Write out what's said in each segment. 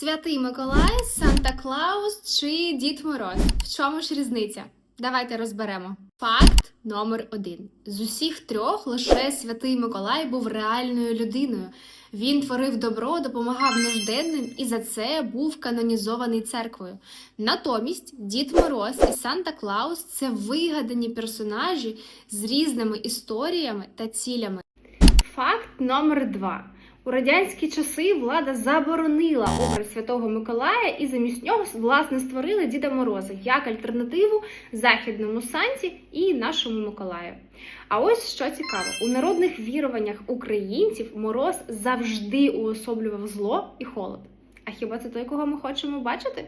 Святий Миколай, Санта Клаус чи Дід Мороз? В чому ж різниця? Давайте розберемо. Факт номер один: з усіх трьох лише святий Миколай був реальною людиною. Він творив добро, допомагав нужденним і за це був канонізований церквою. Натомість Дід Мороз і Санта Клаус це вигадані персонажі з різними історіями та цілями. Факт номер два. У радянські часи влада заборонила образ Святого Миколая і замість нього власне створили Діда Мороза як альтернативу західному Санті і нашому Миколаю. А ось що цікаво: у народних віруваннях українців мороз завжди уособлював зло і холод. А хіба це той, кого ми хочемо бачити?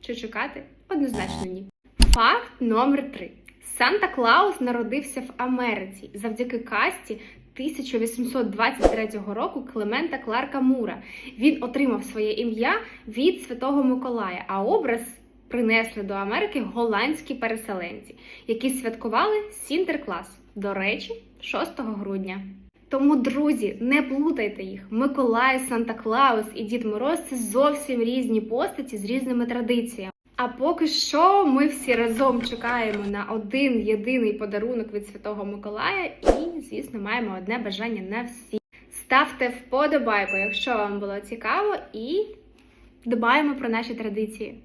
Чи чекати? Однозначно ні. Факт номер 3. Санта Клаус народився в Америці завдяки касті 1823 року Клемента Кларка Мура. Він отримав своє ім'я від Святого Миколая, а образ принесли до Америки голландські переселенці, які святкували Сінтерклас, до речі, 6 грудня. Тому, друзі, не плутайте їх. Миколай, Санта Клаус і Дід Мороз це зовсім різні постаті з різними традиціями. А поки що ми всі разом чекаємо на один єдиний подарунок від Святого Миколая, і, звісно, маємо одне бажання на всі. Ставте вподобайку, якщо вам було цікаво, і дбаємо про наші традиції.